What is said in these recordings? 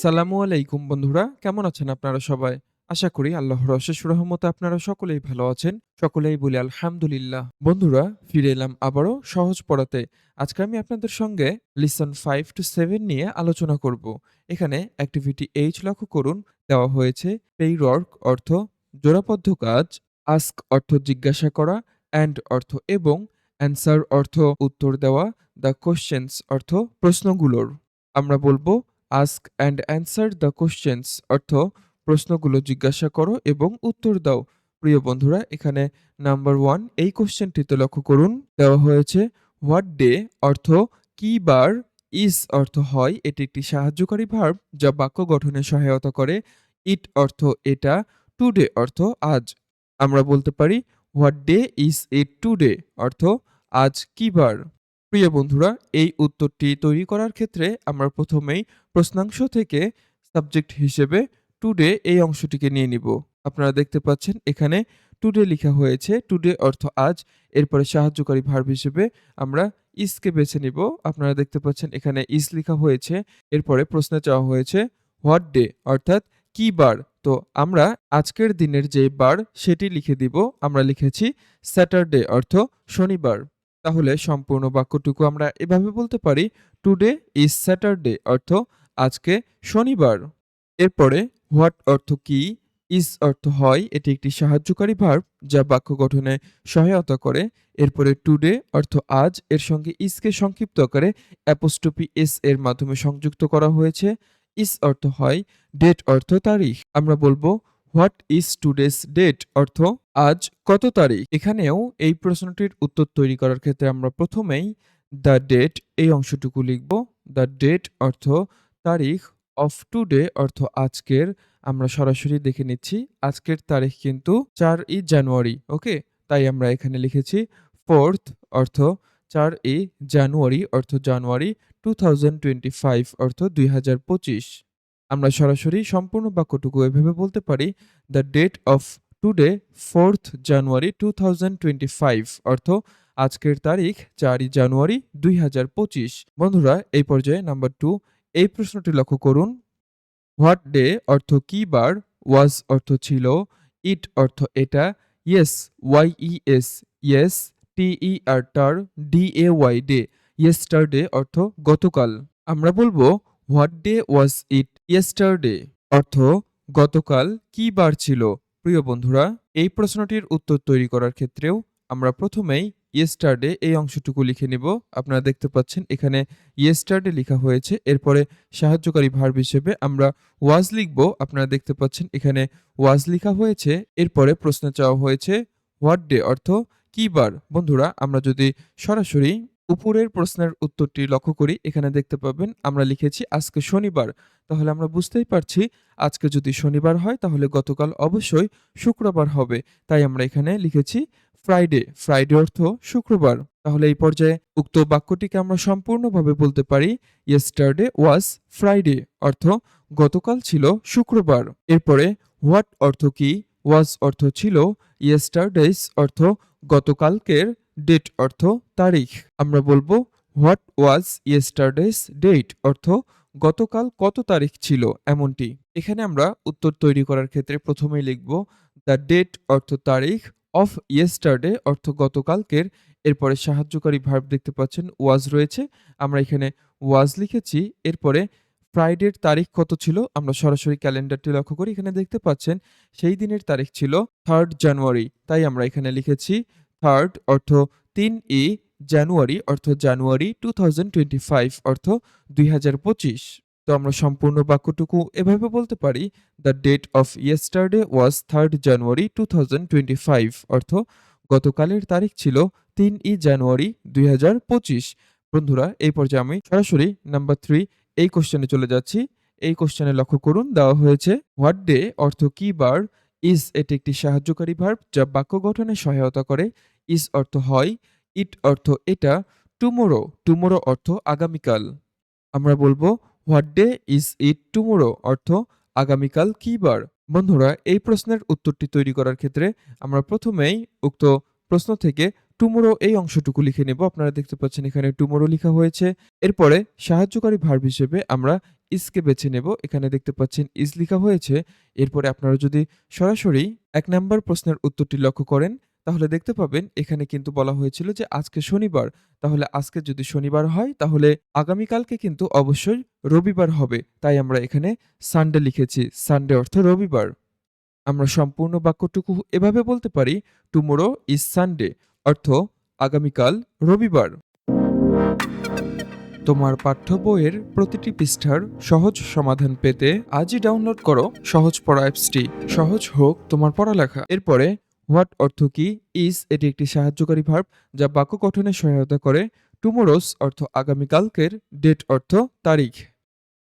আসসালামু আলাইকুম বন্ধুরা, কেমন আছেন আপনারা সবাই? আশা করি আল্লাহর অশেষ রহমতে আপনারা সকলেই ভালো আছেন, সকলেই বলি আলহামদুলিল্লাহ। বন্ধুরা, ফিরে এলাম আবারও সহজ পড়াতে। আজকে আমি আপনাদের সঙ্গে লিসন ফাইভ টু সেভেন নিয়ে আলোচনা করব। এখানে অ্যাক্টিভিটি এইচ লক্ষ্য করুন, দেওয়া হয়েছে পেইরর্ক অর্থ জোড়াবদ্ধ কাজ আস্ক অর্থ জিজ্ঞাসা করা অ্যান্ড অর্থ এবং অ্যান্সার অর্থ উত্তর দেওয়া দ্য কোশ্চেন্স অর্থ প্রশ্নগুলোর। আমরা বলব ask and answer the questions অর্থ প্রশ্নগুলো জিজ্ঞাসা করো এবং উত্তর দাও। প্রিয় বন্ধুরা, এখানে নাম্বার ওয়ান এই কোশ্চেনটিতে লক্ষ্য করুন। দেওয়া হয়েছে হোয়াট ডে অর্থ কি বার ইস অর্থ হয়, এটি একটি সাহায্যকারী ভার্ব যা বাক্য গঠনে সহায়তা করে। ইট অর্থ এটা টুডে অর্থ আজ। আমরা বলতে পারি what day is it today অর্থ আজ কি বার। প্রিয় বন্ধুরা, এই উত্তরটি তৈরি করার ক্ষেত্রে আমরা প্রথমেই প্রশ্নাংশ থেকে সাবজেক্ট হিসেবে টুডে এই অংশটিকে নিয়ে নিব। আপনারা দেখতে পাচ্ছেন এখানে টুডে লেখা হয়েছে, টুডে অর্থ আজ, এরপরে সাহায্যকারী ভার্ব হিসেবে আমরা ইসকে বেছে নিব। আপনারা দেখতে পাচ্ছেন এখানে ইস লেখা হয়েছে, এরপরে প্রশ্নে চাওয়া হয়েছে, হোয়াট ডে? অর্থাৎ কি বার? তো আমরা আজকের দিনের যে বার, সেটি লিখে দিব। আমরা লিখেছি স্যাটারডে, অর্থ শনিবার। তাহলে সম্পূর্ণ বাক্যটুকু আমরা এভাবে বলতে পারি টুডে ইজ স্যাটারডে অর্থ আজকে শনিবার। এরপরে হোয়াট অর্থ কি? ইজ অর্থ হয় এটি একটি সাহায্যকারী ভার্ব যা বাক্য গঠনে সহায়তা করে। এরপরে টুডে অর্থ আজ এর সঙ্গে ইসকে সংক্ষিপ্ত করে অ্যাপোস্টোপি এস এর মাধ্যমে সংযুক্ত করা হয়েছে। ইস অর্থ হয় ডেট অর্থ তারিখ আমরা বলব হোয়াট ইজ টুডেস ডেট? অর্থ, আজ কত তারিখ? এখানেও এই প্রশ্নটির উত্তর তৈরি করার ক্ষেত্রে আমরা প্রথমেই দ্য ডেট এই অংশটুকু লিখব। দ্য ডেট অর্থ তারিখ অফ টুডে অর্থ আজকের। আমরা সরাসরি দেখে নিচ্ছি, আজকের তারিখ কিন্তু চার ই জানুয়ারি, ওকে? তাই আমরা এখানে লিখেছি ফোর্থ অর্থ চার ই জানুয়ারি, অর্থ January two thousand twenty five অর্থ দুই হাজার পঁচিশ। আমরা সরাসরি সম্পূর্ণ বাক্যটুকু এভাবে বলতে পারি the date of today fourth January two thousand twenty five অর্থ আজকের তারিখ চারই জানুয়ারি দুই হাজার পঁচিশ। বন্ধুরা, এই পর্যায়ে নাম্বার টু এই প্রশ্নটি লক্ষ্য করুন। হোয়াট ডে অর্থ কি বার? ওয়াজ অর্থ ছিল। ইট অর্থ এটা। Yes Y E S yes T E R টার D A Y day yesterday অর্থ গতকাল। আমরা বলব what day was it yesterday অর্থ, গতকাল কি বার ছিল? প্রিয় বন্ধুরা, এই প্রশ্নটির উত্তর তৈরি করার ক্ষেত্রেও আমরা প্রথমেই ইয়েস্টারডে এই অংশটুকু লিখে নিব। আপনারা দেখতে পাচ্ছেন এখানে ইয়েস্টারডে লেখা হয়েছে। এরপরে সাহায্যকারী ভার্ব হিসেবে আমরা ওয়াজ লিখব। আপনারা দেখতে পাচ্ছেন এখানে ওয়াজ লেখা হয়েছে। এরপরে প্রশ্ন চাওয়া হয়েছে হোয়াট ডে অর্থ, কি বার? বন্ধুরা, আমরা যদি সরাসরি উপরের প্রশ্নের উত্তরটি লক্ষ্য করি। এখানে দেখতে পাবেন, আমরা লিখেছি আজকে শনিবার। তাহলে আমরা বুঝতেই পারছি, আজকে যদি শনিবার হয়, তাহলে গতকাল অবশ্যই শুক্রবার হবে। তাই আমরা এখানে লিখেছি ফ্রাইডে ফ্রাইডে অর্থ শুক্রবার। তাহলে এই পর্যায়ে উক্ত বাক্যটিকে আমরা সম্পূর্ণভাবে বলতে পারি ইয়েস্টারডে ওয়াজ ফ্রাইডে অর্থ গতকাল ছিল শুক্রবার। এরপরে হোয়াট অর্থ কি? ওয়াজ অর্থ ছিল ইয়েস্টারডেস অর্থ গতকালকের ডেট অর্থ তারিখ। আমরা বলব হোয়াট ওয়াজ ইয়েস্টারডেস ডেট অর্থ গতকাল কত তারিখ ছিল এমনটি। এখানে আমরা উত্তর তৈরি করার ক্ষেত্রে প্রথমেই লিখব দ্য ডেট অর্থ তারিখ অফ ইয়েস্টারডে অর্থ গতকালকের। এরপরে সাহায্যকারী ভার্ব দেখতে পাচ্ছেন ওয়াজ রয়েছে। আমরা এখানে ওয়াজ লিখেছি। এরপরে ফ্রাইডের তারিখ কত ছিল? আমরা সরাসরি ক্যালেন্ডারটি লক্ষ্য করি এখানে দেখতে পাচ্ছেন সেই দিনের তারিখ ছিল থার্ড জানুয়ারি তাই আমরা এখানে লিখেছি থার্ড অর্থ তিন ই জানুয়ারি অর্থ জানুয়ারি টু অর্থ দুই হাজার পঁচিশ। তো আমরা সম্পূর্ণ বাক্যটুকু এভাবে বলতে পারি the date of yesterday was third January two অর্থ গতকালের তারিখ ছিল তিন ই জানুয়ারি দুই হাজার পঁচিশ। বন্ধুরা, এই পর্যায়ে আমি সরাসরি নাম্বার থ্রি এই কোশ্চেনে চলে যাচ্ছি। এই কোশ্চেনে লক্ষ্য করুন, দেওয়া হয়েছে হোয়াট ডে অর্থ কি বার? ইজ এটি একটি সাহায্যকারী ভার্ব যা বাক্য গঠনে সহায়তা করে। ইজ অর্থ হয়, ইট অর্থ এটা টুমোরো টুমোরো অর্থ আগামীকাল। আমরা বলব what day is it tomorrow অর্থ আগামীকাল কি বার? বন্ধুরা, এই প্রশ্নের উত্তরটি তৈরি করার ক্ষেত্রে আমরা প্রথমেই উক্ত প্রশ্ন থেকে টুমোরো এই অংশটুকু লিখে নেব। আপনারা দেখতে পাচ্ছেন এখানে টুমোরো লেখা হয়েছে। এরপরে সাহায্যকারী ভার্ব হিসেবে আমরা ইসকে বেছে নেব। এখানে দেখতে পাচ্ছেন ইজ লেখা হয়েছে। এরপরে আপনারা যদি সরাসরি এক নাম্বার প্রশ্নের উত্তরটি লক্ষ্য করেন, তাহলে দেখতে পাবেন এখানে কিন্তু বলা হয়েছিল যে আজকে শনিবার। তাহলে আজকে যদি শনিবার হয়, তাহলে আগামীকালকে কিন্তু অবশ্যই রবিবার হবে। তাই আমরা এখানে সানডে লিখেছি। সানডে অর্থ রবিবার। আমরা সম্পূর্ণ বাক্যটুকু এভাবে বলতে পারি, টুমোরো ইজ সানডে। অর্থ আগামীকাল রবিবার। তোমার পাঠ্য বইয়ের প্রতিটি পৃষ্ঠার সহজ সমাধান পেতে আজই ডাউনলোড করো সহজ পড়া অ্যাপসটি। সহজ হোক তোমার পড়ালেখা। এরপরে, হোয়াট অর্থ কি? ইজ এটি একটি সাহায্যকারী ভার্ব যা বাক্য গঠনে সহায়তা করে। টুমোরোস অর্থ আগামীকালকের ডেট অর্থ তারিখ।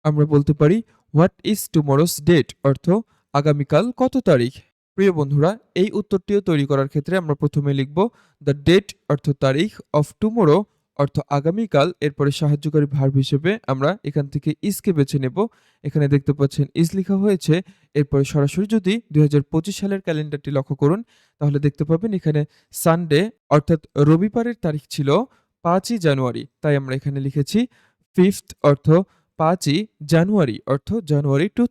আমরা বলতে পারি, হোয়াট ইজ টুমোরোস ডেট? অর্থ আগামীকাল কত তারিখ? প্রিয় বন্ধুরা, এই উত্তরটিও তৈরি করার ক্ষেত্রে আমরা প্রথমে লিখব দ্য ডেট অর্থ তারিখ অফ টুমোরো অর্থ আগামীকাল, এরপরে সাহায্যকারী ভার্ব হিসেবে আমরা এখান থেকে ইসকে বেছে নেব। এখানে দেখতে পাচ্ছেন ইস লেখা হয়েছে। এরপরে সরাসরি যদি দুই হাজার পঁচিশ সালের ক্যালেন্ডারটি লক্ষ্য করুন, তাহলে দেখতে পাবেন এখানে সানডে অর্থাৎ রবিবারের তারিখ ছিল পাঁচই জানুয়ারি। তাই আমরা এখানে লিখেছি ফিফথ অর্থ পাঁচই জানুয়ারি, অর্থ জানুয়ারি টু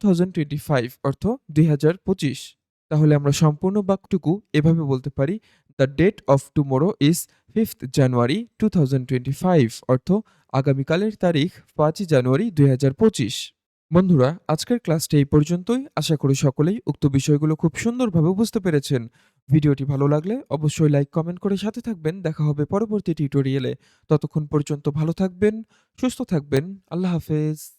অর্থ দুই হাজার পঁচিশ। তাহলে আমরা সম্পূর্ণ বাক্যটুকু এভাবে বলতে পারি the date of tomorrow is fifth January two thousand twenty অর্থ আগামীকালের তারিখ পাঁচই জানুয়ারি দুই হাজার পঁচিশ। বন্ধুরা, আজকের ক্লাসটি এই পর্যন্তই। আশা করি সকলেই উক্ত বিষয়গুলো খুব সুন্দরভাবে বুঝতে পেরেছেন। ভিডিওটি ভালো লাগলে অবশ্যই লাইক, কমেন্ট করে সাথে থাকবেন। দেখা হবে পরবর্তী টিউটোরিয়ালে। ততক্ষণ পর্যন্ত ভালো থাকবেন, সুস্থ থাকবেন। আল্লাহ হাফেজ।